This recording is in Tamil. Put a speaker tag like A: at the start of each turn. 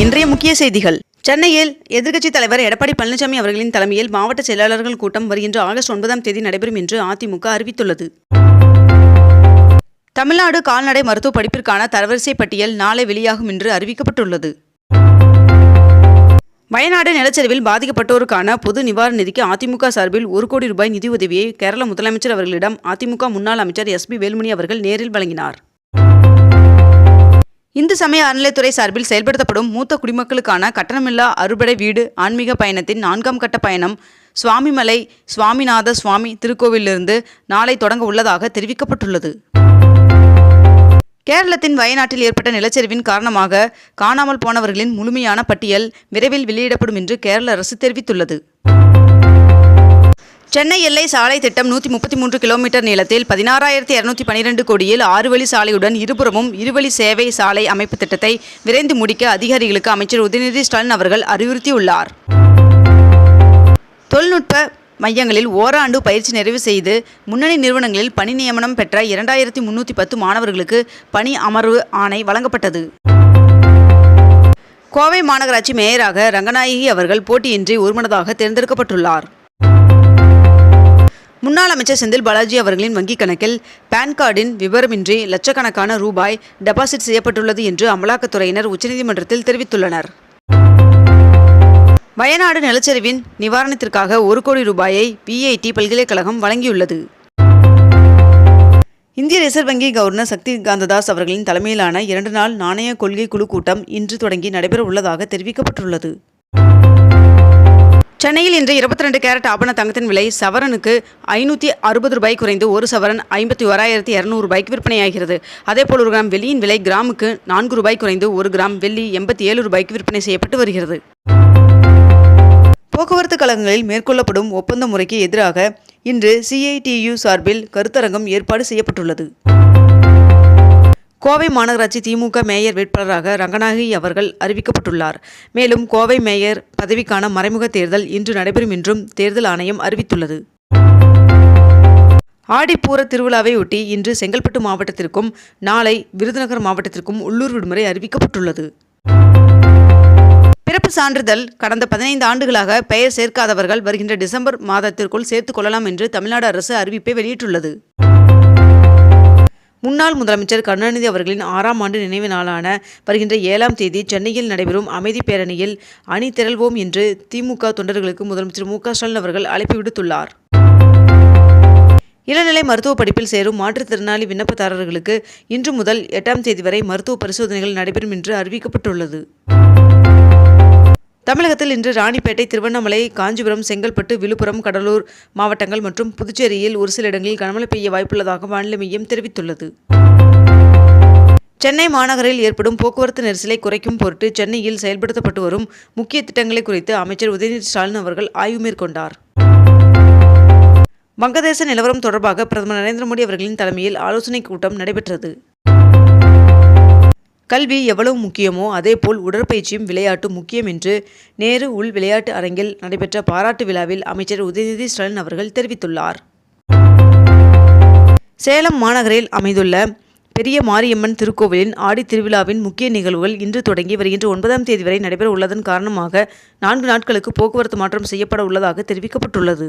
A: இன்றைய முக்கிய செய்திகள். சென்னையில் எதிர்க்கட்சித் தலைவர் எடப்பாடி பழனிசாமி அவர்களின் தலைமையில் மாவட்ட செயலாளர்கள் கூட்டம் வருகின்ற ஆகஸ்ட் ஒன்பதாம் தேதி நடைபெறும் என்று அதிமுக அறிவித்துள்ளது. தமிழ்நாடு கால்நடை மருத்துவ படிப்பிற்கான தரவரிசை பட்டியல் நாளை வெளியாகும் என்று அறிவிக்கப்பட்டுள்ளது. வயநாடு நிலச்சரிவில் பாதிக்கப்பட்டோருக்கான பொது நிவாரண நிதிக்கு அதிமுக சார்பில் ஒரு கோடி ரூபாய் நிதியுதவியை கேரள முதலமைச்சர் அவர்களிடம் அதிமுக முன்னாள் அமைச்சர் எஸ் பி வேலுமணி அவர்கள் நேரில் வழங்கினார். இந்து சமய அறநிலைத்துறை சார்பில் செயல்படுத்தப்படும் மூத்த குடிமக்களுக்கான கட்டணமில்லா அறுபடை வீடு ஆன்மீக பயணத்தின் நான்காம் கட்ட பயணம் சுவாமிமலை சுவாமிநாத சுவாமி திருக்கோவிலிருந்து நாளை தொடங்க உள்ளதாக தெரிவிக்கப்பட்டுள்ளது. கேரளத்தின் வயநாட்டில் ஏற்பட்ட நிலச்சரிவின் காரணமாக காணாமல் போனவர்களின் முழுமையான பட்டியல் விரைவில் வெளியிடப்படும் என்று கேரள அரசு தெரிவித்துள்ளது. சென்னை எல்லை சாலை திட்டம் நூற்றி முப்பத்தி மூன்று கிலோமீட்டர் நீளத்தில் பதினாறாயிரத்தி இரநூத்தி பனிரெண்டு கோடியில் ஆறு வழி சாலையுடன் இருபுறமும் இருவழி சேவை சாலை அமைப்பு திட்டத்தை விரைந்து முடிக்க அதிகாரிகளுக்கு அமைச்சர் உதயநிதி ஸ்டாலின் அவர்கள் அறிவுறுத்தியுள்ளார். தொழில்நுட்ப மையங்களில் ஓராண்டு பயிற்சி நிறைவு செய்து முன்னணி நிறுவனங்களில் பணி நியமனம் பெற்ற இரண்டாயிரத்தி முன்னூற்றி பத்து மாணவர்களுக்கு பணி அமர்வு ஆணை வழங்கப்பட்டது. கோவை மாநகராட்சி மேயராக ரங்கநாயகி அவர்கள் போட்டியின்றி ஒருமனதாக தேர்ந்தெடுக்கப்பட்டுள்ளார். முன்னாள் அமைச்சர் செந்தில் பாலாஜி அவர்களின் வங்கிக் கணக்கில் பான் கார்டின் விவரமின்றி லட்சக்கணக்கான ரூபாய் டெபாசிட் செய்யப்பட்டுள்ளது என்று அமலாக்கத்துறையினர் உச்சநீதிமன்றத்தில் தெரிவித்துள்ளனர். வயநாடு நிலச்சரிவின் நிவாரணத்திற்காக ஒரு கோடி ரூபாயை பிஐடி பல்கலைக்கழகம் வழங்கியுள்ளது. இந்திய ரிசர்வ் வங்கி கவர்னர் சக்தி காந்ததாஸ் அவர்களின் தலைமையிலான இரண்டு நாள் நாணய கொள்கை குழு கூட்டம் இன்று தொடங்கி நடைபெற உள்ளதாக தெரிவிக்கப்பட்டுள்ளது. சென்னையில் இன்று இருபத்தி ரெண்டு கேரட் ஆபண தங்கத்தின் விலை சவரனுக்கு ஐநூற்றி அறுபது ரூபாய் குறைந்து ஒரு சவரன் ஐம்பத்தி ஓராயிரத்தி இரநூறு ரூபாய்க்கு விற்பனையாகிறது. அதேபோல் ஒரு கிராம் வெள்ளியின் விலை கிராமுக்கு நான்கு ரூபாய் குறைந்து ஒரு கிராம் வெள்ளி எண்பத்தி ஏழு ரூபாய்க்கு விற்பனை செய்யப்பட்டு வருகிறது. போக்குவரத்து கழகங்களில் மேற்கொள்ளப்படும் ஒப்பந்த முறைக்கு எதிராக இன்று சிஐடியு சார்பில் கருத்தரங்கம் ஏற்பாடு செய்யப்பட்டுள்ளது. கோவை மாநகராட்சி திமுக மேயர் வேட்பாளராக ரங்கநாயகி அவர்கள் அறிவிக்கப்பட்டுள்ளார். மேலும் கோவை மேயர் பதவிக்கான மறைமுக தேர்தல் இன்று நடைபெறும் என்றும் தேர்தல் ஆணையம் அறிவித்துள்ளது. ஆடிப்பூர திருவிழாவையொட்டி இன்று செங்கல்பட்டு மாவட்டத்திற்கும் நாளை விருதுநகர் மாவட்டத்திற்கும் உள்ளூர் விடுமுறை அறிவிக்கப்பட்டுள்ளது. பிறப்பு சான்றிதழ் கடந்த பதினைந்து ஆண்டுகளாக பெயர் சேர்க்காதவர்கள் வருகின்ற டிசம்பர் மாதத்திற்குள் சேர்த்துக் கொள்ளலாம் என்று தமிழ்நாடு அரசு அறிவிப்பை வெளியிட்டுள்ளது. முன்னாள் முதலமைச்சர் கருணாநிதி அவர்களின் ஆறாம் ஆண்டு நினைவு நாளான வருகின்ற ஏழாம் தேதி சென்னையில் நடைபெறும் அமைதி பேரணியில் அணி திரள்வோம் என்று திமுக தொண்டர்களுக்கு முதலமைச்சர் மு ஸ்டாலின் அவர்கள் அழைப்பு விடுத்துள்ளார். இளநிலை மருத்துவ படிப்பில் சேரும் மாற்றுத்திறனாளி விண்ணப்பதாரர்களுக்கு இன்று முதல் எட்டாம் தேதி வரை மருத்துவ பரிசோதனைகள் நடைபெறும் என்று அறிவிக்கப்பட்டுள்ளது. தமிழகத்தில் இன்று ராணிப்பேட்டை திருவண்ணாமலை காஞ்சிபுரம் செங்கல்பட்டு விழுப்புரம் கடலூர் மாவட்டங்கள் மற்றும் புதுச்சேரியில் ஒரு சில இடங்களில் கனமழை பெய்ய வாய்ப்புள்ளதாக வானிலை மையம் தெரிவித்துள்ளது. சென்னை மாநகரில் ஏற்படும் போக்குவரத்து நெரிசலை குறைக்கும் பொருட்டு சென்னையில் செயல்படுத்தப்பட்டு வரும் முக்கிய திட்டங்களை குறித்து அமைச்சர் உதயநிதி ஸ்டாலின் அவர்கள் ஆய்வு மேற்கொண்டார். வங்கதேச நிலவரம் தொடர்பாக பிரதமர் நரேந்திர மோடி அவர்களின் தலைமையில் ஆலோசனைக் கூட்டம் நடைபெற்றது. கல்வி எவ்வளவு முக்கியமோ அதேபோல் உடற்பயிற்சியும் விளையாட்டும் முக்கியம் என்று நேரு உள் விளையாட்டு அரங்கில் நடைபெற்ற பாராட்டு விழாவில் அமைச்சர் உதயநிதி ஸ்டாலின் அவர்கள் தெரிவித்துள்ளார். சேலம் மாநகரில் அமைந்துள்ள பெரிய மாரியம்மன் திருக்கோவிலின் ஆடி திருவிழாவின் முக்கிய நிகழ்வுகள் இன்று தொடங்கி வருகின்ற ஒன்பதாம் தேதி வரை நடைபெற உள்ளதன் காரணமாக நான்கு நாட்களுக்கு போக்குவரத்து மாற்றம் செய்யப்பட உள்ளதாக தெரிவிக்கப்பட்டுள்ளது.